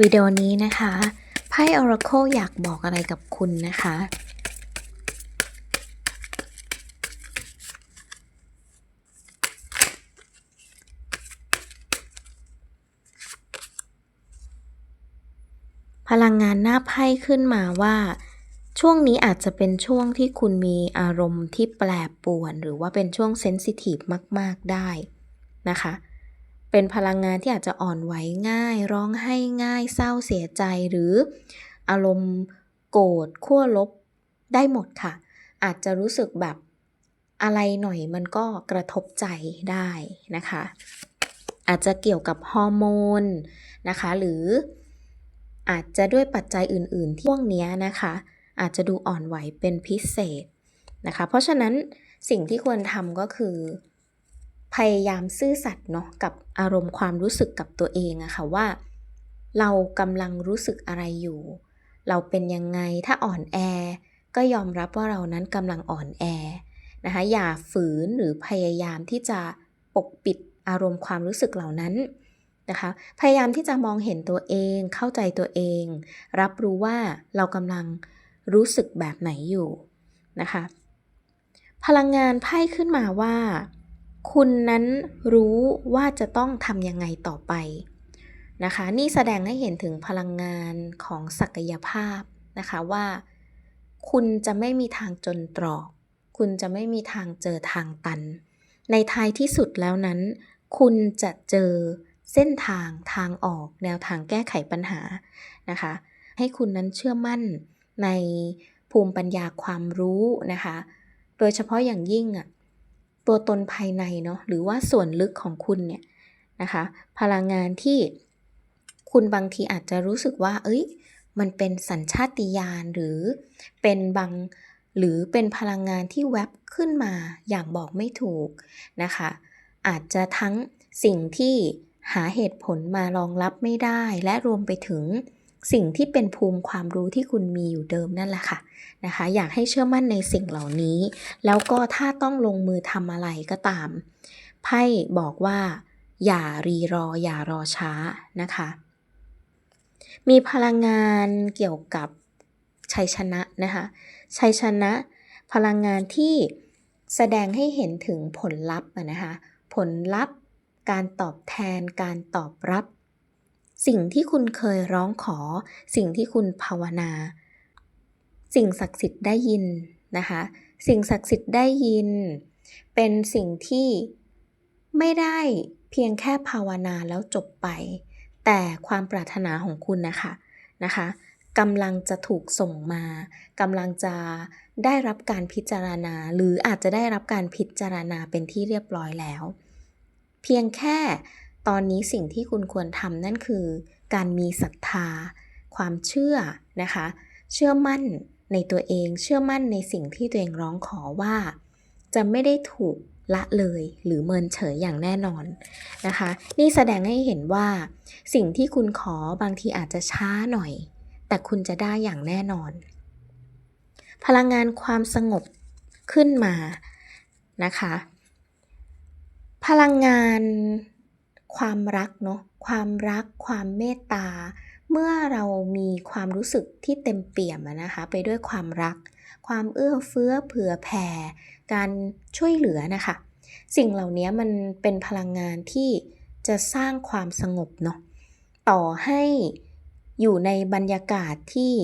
วิดีโอนี้นะคะไพ่ Oracle อยากบอกอะไรกับคุณนะคะ พลังงานหน้าไพ่ขึ้นมาว่าช่วงนี้อาจจะเป็นช่วงที่คุณมีอารมณ์ที่แปรปรวน หรือว่าเป็นช่วงเซนซิทีฟมาก ๆ ได้นะคะ เป็นพลังงานที่อาจจะอ่อนไหวง่าย ร้องไห้ง่าย เศร้าเสียใจหรืออารมณ์โกรธขั้วลบได้หมดค่ะ อาจจะรู้สึกแบบอะไรหน่อยมันก็กระทบใจได้นะคะ อาจจะเกี่ยวกับฮอร์โมนนะคะ หรืออาจจะด้วยปัจจัยอื่นๆที่พวกนี้นะคะ อาจจะดูอ่อนไหวเป็นพิเศษนะคะ เพราะฉะนั้นสิ่งที่ควรทำก็คือ พยายามซื่อสัตย์เนาะกับอารมณ์ความรู้สึกกับตัวเองอะค่ะว่า เรากำลังรู้สึกอะไรอยู่ เราเป็นยังไงถ้าอ่อนแอ ก็ยอมรับว่าเรานั้นกำลังอ่อนแอนะคะอย่าฝืนหรือพยายามที่จะปกปิดอารมณ์ความรู้สึกเหล่านั้นนะคะพยายามที่จะมองเห็นตัวเอง เข้าใจตัวเอง รับรู้ว่าเรากำลังรู้สึกแบบไหนอยู่นะคะพลังงานไพ่ขึ้นมาว่า คุณนั้นรู้ว่าจะต้องทำยังไงต่อไปนะคะ นี่แสดงให้เห็นถึงพลังงานของศักยภาพนะคะว่า คุณจะไม่มีทางจนตรอก คุณจะไม่มีทางเจอทางตัน ในท้ายที่สุดแล้วนั้น คุณจะเจอเส้นทางทางออกแนวทางแก้ไขปัญหานะคะ ให้คุณนั้นเชื่อมั่นในภูมิปัญญาความรู้นะคะ โดยเฉพาะอย่างยิ่งอะ ตัวตนภายในเนาะหรือว่าส่วนลึกของคุณเนี่ยนะคะพลังงานที่คุณบางทีอาจจะรู้สึกว่า เอ้ย มันเป็นสัญชาติญาณหรือเป็นบางหรือเป็นพลังงานที่แวบขึ้นมาอย่างบอกไม่ถูกนะคะ อาจจะทั้งสิ่งที่หาเหตุผลมารองรับไม่ได้ และรวมไปถึง สิ่งที่เป็นภูมิความรู้ที่คุณมีอยู่เดิมนั่นแหละค่ะนะคะ อยากให้เชื่อมั่นในสิ่งเหล่านี้ แล้วก็ถ้าต้องลงมือทำอะไรก็ตามไพ่บอกว่า อย่ารีรอ อย่ารอช้านะคะ มีพลังงานเกี่ยวกับชัยชนะนะคะชัยชนะ พลังงานที่แสดงให้เห็นถึงผลลัพธ์นะคะผลลัพธ์ การตอบแทนการตอบรับ สิ่งที่คุณเคยร้องขอ สิ่งที่คุณภาวนา สิ่งศักดิ์สิทธิ์ได้ยินนะคะ สิ่งศักดิ์สิทธิ์ได้ยิน เป็นสิ่งที่ไม่ได้เพียงแค่ภาวนาแล้วจบไป แต่ความปรารถนาของคุณนะคะนะคะกำลังจะถูกส่งมากำลังจะได้รับการพิจารณา หรืออาจจะได้รับการพิจารณาเป็นที่เรียบร้อยแล้ว เพียงแค่ ตอนนี้สิ่งที่คุณควรทำนั่นคือ การมีศรัทธา ความเชื่อนะคะ เชื่อมั่นในตัวเอง เชื่อมั่นในสิ่งที่ตัวเองร้องขอว่า จะไม่ได้ถูกละเลยหรือเมินเฉยอย่างแน่นอนนะคะ นี่แสดงให้เห็นว่า สิ่งที่คุณขอบางทีอาจจะช้าหน่อย แต่คุณจะได้อย่างแน่นอน พลังงานความสงบขึ้นมานะคะ พลังงาน ความรักเนาะความรัก ความเมตตา เมื่อเรามีความรู้สึกที่เต็มเปี่ยมนะคะไปด้วยความรัก ความเอื้อเฟื้อเผื่อแผ่ การช่วยเหลือนะคะ สิ่งเหล่านี้มันเป็นพลังงานที่จะสร้างความสงบเนาะต่อให้อยู่ในบรรยากาศที่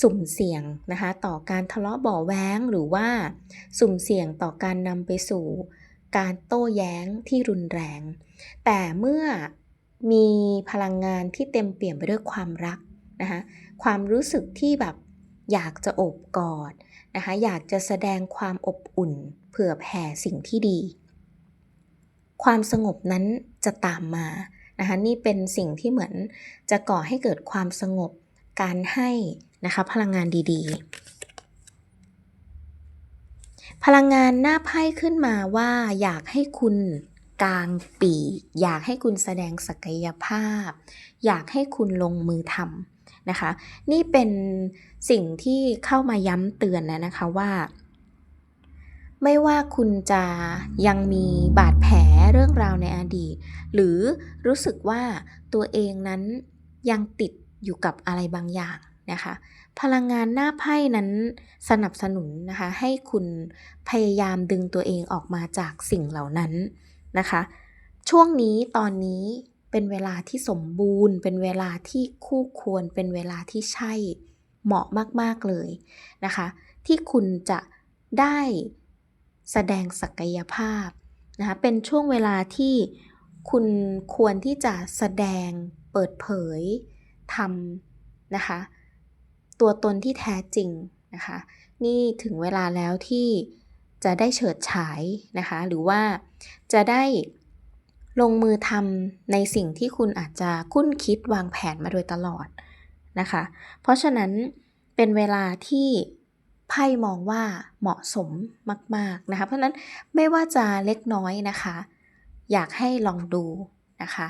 สุ่มเสี่ยงนะคะ ต่อการทะเลาะเบาแว้งหรือว่า สุ่มเสี่ยงต่อการนำไปสู่ การโต้แย้งที่รุนแรง แต่เมื่อมีพลังงานที่เต็มเปี่ยมไปด้วยความรักนะคะความรู้สึกที่แบบอยากจะอบกอดนะคะอยากจะแสดงความอบอุ่นเผื่อแผ่สิ่งที่ดี ความสงบนั้นจะตามมานะคะนี่เป็นสิ่งที่เหมือนจะก่อให้เกิดความสงบการให้นะคะพลังงานดีๆ พลังงานหน้าไพ่ขึ้นมาว่า อยากให้คุณกลางปีอยากให้คุณแสดงศักยภาพ อยากให้คุณลงมือทำนะคะ นี่เป็นสิ่งที่เข้ามาย้ำเตือนนะนะคะว่า ไม่ว่าคุณจะยังมีบาดแผลเรื่องราวในอดีต หรือรู้สึกว่าตัวเองนั้นยังติดอยู่กับอะไรบางอย่าง นะคะ พลังงานหน้าไพ่นั้นสนับสนุนนะคะ ให้คุณพยายามดึงตัวเองออกมาจากสิ่งเหล่านั้นนะคะ ช่วงนี้ตอนนี้เป็นเวลาที่สมบูรณ์ เป็นเวลาที่คู่ควร เป็นเวลาที่ใช่เหมาะมาก ๆ เลยนะคะ ที่คุณจะได้แสดงศักยภาพนะคะเป็นช่วงเวลาที่คุณควรที่จะแสดงเปิดเผยทำนะคะ ตัวตนที่แท้จริงนะคะ นี่ถึงเวลาแล้วที่จะได้เฉิดฉายนะคะ หรือว่าจะได้ลงมือทำในสิ่งที่คุณอาจจะคุ้นคิดวางแผนมาโดยตลอดนะคะ เพราะฉะนั้นเป็นเวลาที่ไพ่มองว่าเหมาะสมมาก ๆนะคะ เพราะฉะนั้นไม่ว่าจะเล็กน้อยนะคะ อยากให้ลองดูนะคะ